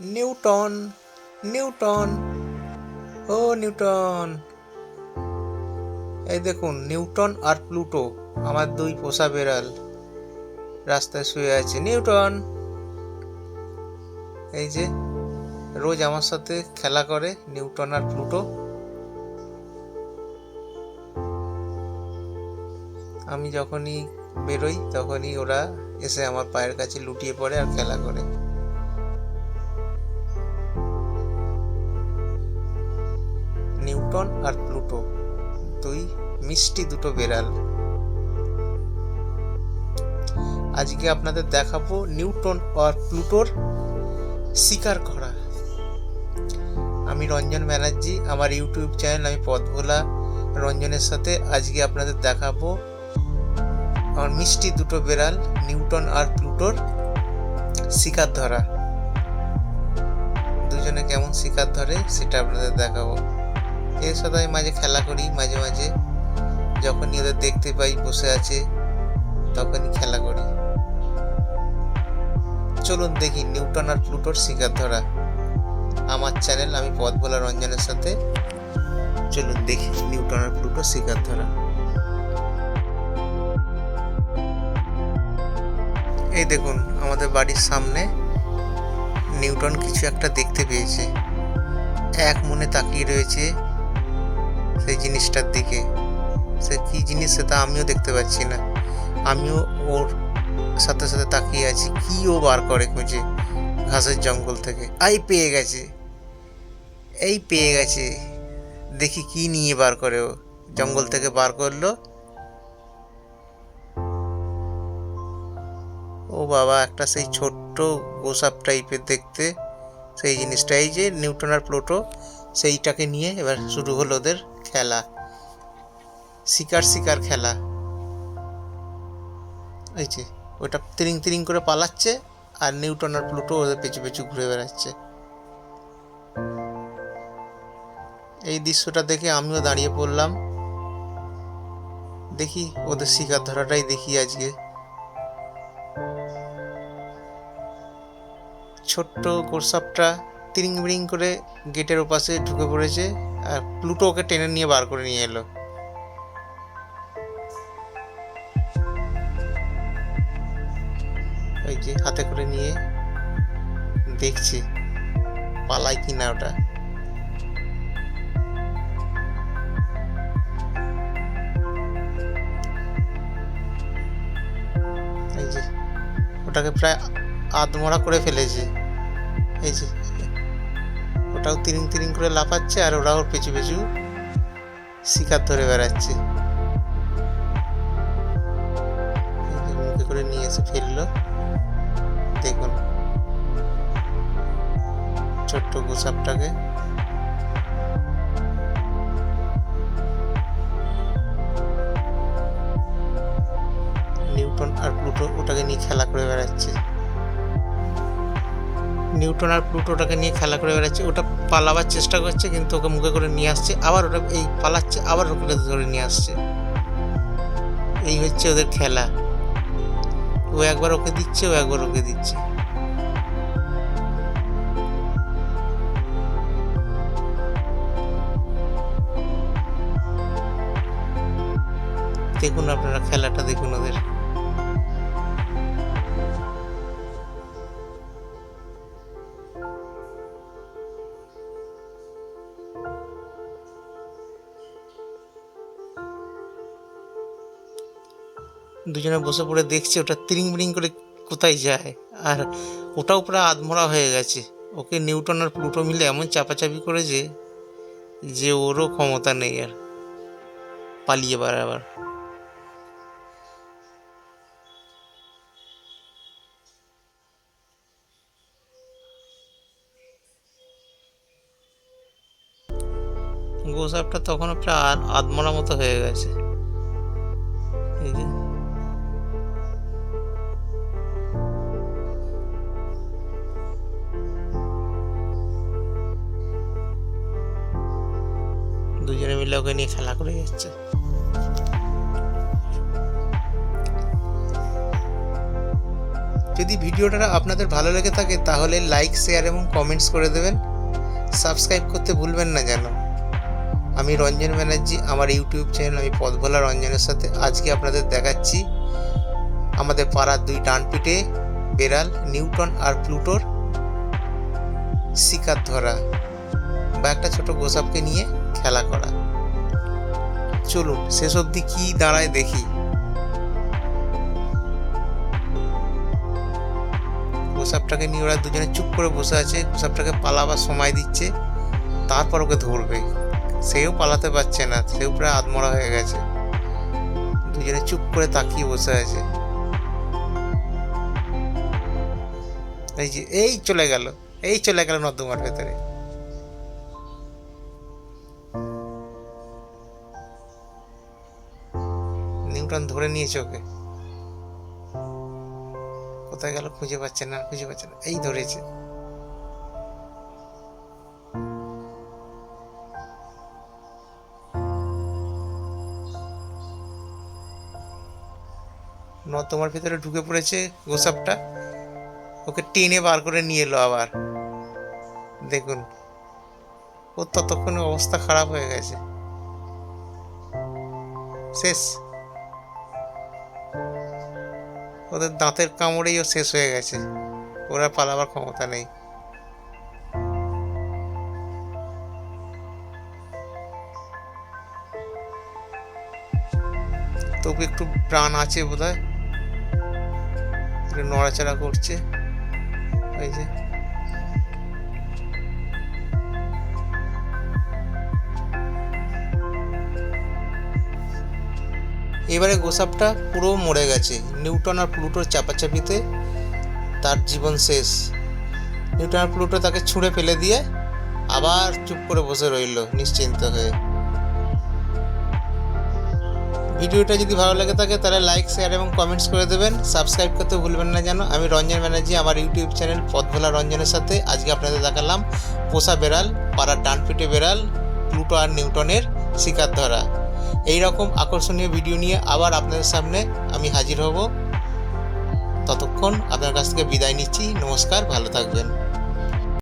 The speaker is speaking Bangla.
নিউটন নিউটন, ও নিউটন। এই দেখুন, নিউটন আর প্লুটো, আমার দুই পোষা বেড়াল, রাস্তায় শুয়ে আছে। নিউটন, এই যে, রোজ আমার সাথে খেলা করে, নিউটন আর প্লুটো। আমি যখনই বেরোই, তখনই ওরা এসে আমার পায়ের কাছে লুটিয়ে পড়ে আর খেলা করে। নিউটন আর প্লুটো দুই মিষ্টি দুটো বেড়াল। আজকে আপনাদের দেখাবো নিউটন আর প্লুটোর শিকার করা। আমি রঞ্জন ব্যানার্জি, আমার ইউটিউব চ্যানেল আমি পথভোলা রঞ্জনের সাথে আজকে আপনাদের দেখাবো আমার মিষ্টি দুটো বেড়াল, নিউটন আর প্লুটোর শিকার ধরা। দুজনে কেমন শিকার ধরে সেটা আপনাদের দেখাবো। এর সাথে আমি মাঝে খেলা করি, মাঝে মাঝে। যখনই ওদের দেখতে পাই, বসে আছে, তখনই খেলা করি। চলুন দেখি নিউটন আর প্লুটোর শিকার ধরা। আমার চ্যানেল, আমি পথ বলা রঞ্জনের সাথে। চলুন দেখি নিউটন আর প্লুটোর শিকার ধরা। এই দেখুন, আমাদের বাড়ির সামনে নিউটন কিছু একটা দেখতে পেয়েছে। এক মনে তাকিয়ে রয়েছে। সেই জিনিসটার দিকে। সে কী জিনিস সেটা আমিও দেখতে পাচ্ছি না। আমিও ওর সাথে সাথে তাকিয়ে আছি, কি ও বার করে খুঁজে ঘাসের জঙ্গল থেকে। আই পেয়ে গেছে। এই পেয়ে গেছে। দেখি কি নিয়ে বার করে ও। জঙ্গল থেকে বার করল। ও বাবা, একটা সেই ছোট্ট গোসাপ টাইপের দেখতে। সেই জিনিসটা, এই যে নিউটন আর প্লুটো, সেইটাকে নিয়ে এবার শুরু হলো ওদের। খেলা, শিকার শিকার খেলা। এই যে, ওটা তিরিং তিরিং করে পালাচ্ছে আর নিউটন আর প্লুটো ওদের পেছু পেছু ঘুরে বেড়াচ্ছে। এই দৃশ্যটা দেখে আমিও দাঁড়িয়ে পড়লাম। দেখি ওদের শিকার ধরাটাই দেখি আজকে। ছোট্ট গোরসাপটা তিরিং বিরিং করে গেটের ওপাশে ঢুকে পড়েছে আর প্লুটো ওকে টেনে নিয়ে বার করে নিয়ে এলো। ওই যে হাতে করে নিয়ে দেখছি, পালায় কি না ওটা। এই যে, ওটাকে প্রায় আধমরা করে ফেলেছে। এই যে ওটাও তিরিং তিরিং করে লাফাচ্ছে আর ওরাও পিছু পিছু শিকার ধরে বেড়াচ্ছে। মুখে করে নিয়ে এসে ফেলল। দেখুন। ছোট্ট গোসাপটাকে। নিউটন আর প্লুটো ওটাকে নিয়ে খেলা করে বেড়াচ্ছে। নিউটন আর প্লুটোটাকে নিয়ে খেলা করে বেড়াচ্ছে। ওটা পালাবার চেষ্টা করছে, কিন্তু ওকে মুখে করে নিয়ে আসছে। আবার ওটা এই পালাচ্ছে, আবার ওকে ধরে নিয়ে আসছে। এই হচ্ছে ওদের খেলা। ও একবার ওকে দিচ্ছে, ও একবার ওকে দিচ্ছে। দেখুন আপনারা খেলাটা, দেখুন ওদের। দুজনে বসে পড়ে দেখছে ওটা তিরিং বিরিং করে কোথায় যায়। আর ওটাও প্রায় আধমরা হয়ে গেছে। ওকে নিউটন আর প্লুটো মিলে এমন চাপাচাপি করেছে যে ওরও ক্ষমতা নেই আর পালিয়ে বেড়াবার গোসাপটা তখনও প্রায় আধ- আধমরা মতো হয়ে গেছে। ওকে নিয়ে খেলা করে যাচ্ছে যদি ভিডিওটা আপনাদের ভালো লেগে থাকে, তাহলে লাইক শেয়ার এবং কমেন্টস করে দেবেন। সাবস্ক্রাইব করতে ভুলবেন না যেন। আমি রঞ্জন ব্যানার্জি, আমার ইউটিউব চ্যানেল আমি পদভোলা রঞ্জনের সাথে আজকে আপনাদের দেখাচ্ছি আমাদের পাড়ার দুই ডানপিটে বেড়াল, নিউটন আর প্লুটোর শিকার ধরা বা একটা ছোট গোসাপকে নিয়ে খেলা করা। চলুন, শেষ অবধি কী দাঁড়ায় দেখি। গোসাপটাকে নিয়ে ওরা দুজনে চুপ করে বসে আছে, গোসাপটাকে পালাবার সময় দিচ্ছে, তারপর ওকে ধরবে। সেও পালাতে পারছে না, সেও প্রায় আধমরা হয়ে গেছে। দুজনে চুপ করে তাকিয়ে বসে আছে। এই যে, এই চলে গেল, এই চলে গেল নর্দমার ভেতরে। নিউটন ধরে নিয়েছে ওকে। কোথায় গেল খুঁজে পাচ্ছে না, খুঁজে পাচ্ছে না, এই ধরেছে। নর্দমার ভিতরে ঢুকে পড়েছে গোসাপটা। ওকে টেনে বার করে নিয়ে এলো আবার। দেখুন, ওর ততক্ষণে অবস্থা খারাপ হয়ে গেছে। শেষ। ওদের দাঁতের কামড়েই ও শেষ হয়ে গেছে। ওরা পালাবার ক্ষমতা নেই। তবু একটু প্রাণ আছে বোধ হয় নড়াচড়া করছে। ওই যে। এবারে গোসাপটা পুরো মরে গেছে। নিউটন আর প্লুটোর চাপাচাপিতে তার জীবন শেষ। নিউটন আর প্লুটো তাকে ছুঁড়ে ফেলে দিয়ে আবার চুপ করে বসে রইল নিশ্চিন্ত হয়ে। ভিডিওটা যদি ভালো লাগে থাকে তাহলে লাইক শেয়ার এবং কমেন্টস করে দেবেন। সাবস্ক্রাইব করতে ভুলবেন না যেন। আমি রঞ্জন ব্যানার্জি, আমার ইউটিউব চ্যানেল পথভোলা রঞ্জনের সাথে আজকে আপনাদের দেখালাম পোষা বেড়াল, পাড়ার ডানপিটে বেড়াল, প্লুটো আর নিউটনের শিকার ধরা। এই রকম আকর্ষণীয় ভিডিও নিয়ে আবার আপনাদের সামনে আমি হাজির হব। ততক্ষণ আপনার কাছ থেকে বিদায় নিচ্ছি। নমস্কার, ভালো থাকবেন।